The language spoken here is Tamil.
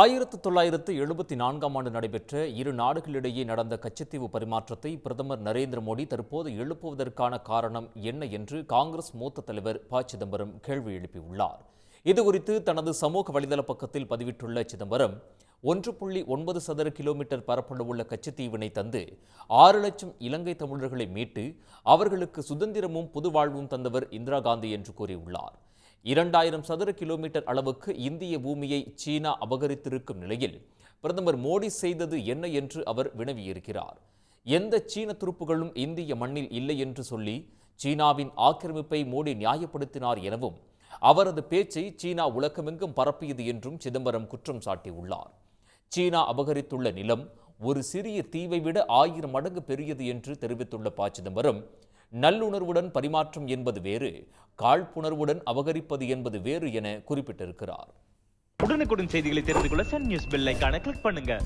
ஆயிரத்து தொள்ளாயிரத்து எழுபத்தி நான்காம் ஆண்டு நடைபெற்ற இரு நாடுகளிடையே நடந்த கச்சத்தீவு பரிமாற்றத்தை பிரதமர் நரேந்திர மோடி தற்போது எழுப்புவதற்கான காரணம் என்ன என்று காங்கிரஸ் மூத்த தலைவர் ப. சிதம்பரம் கேள்வி எழுப்பியுள்ளார். இதுகுறித்து தனது சமூக வலைதள பக்கத்தில் பதிவிட்டுள்ள சிதம்பரம் ஒன்று புள்ளி ஒன்பது சதுர கிலோமீட்டர் பரப்பளவுள்ள கச்சத்தீவினை தந்து ஆறு லட்சம் இலங்கை தமிழர்களை மீட்டு அவர்களுக்கு சுதந்திரமும் புது வாழ்வும் தந்தவர் இந்திரா காந்தி என்று கூறியுள்ளார். இரண்டாயிரம் சதுர கிலோமீட்டர் அளவுக்கு இந்திய பூமியை சீனா அபகரித்திருக்கும் நிலையில் பிரதமர் மோடி செய்தது என்ன என்று அவர் வினவியிருக்கிறார். எந்த சீன துருப்புகளும் இந்திய மண்ணில் இல்லை என்று சொல்லி சீனாவின் ஆக்கிரமிப்பை மோடி நியாயப்படுத்தினார் எனவும் அவரது பேச்சை சீனா உலகமெங்கும் பரப்பியது என்றும் சிதம்பரம் குற்றம் சாட்டியுள்ளார். சீனா அபகரித்துள்ள நிலம் ஒரு சிறிய தீவை விட ஆயிரம் மடங்கு பெரியது என்று தெரிவித்துள்ள ப சிதம்பரம் நல்லுணர்வுடன் பரிமாற்றம் என்பது வேறு காழ்ப்புணர்வுடன் அபகரிப்பது என்பது வேறு என குறிப்பிட்டிருக்கிறார். உடனுக்குடன் செய்திகளை தெரிந்து கொள்ள சன் நியூஸ் பெல் ஐகானை கிளிக் பண்ணுங்க.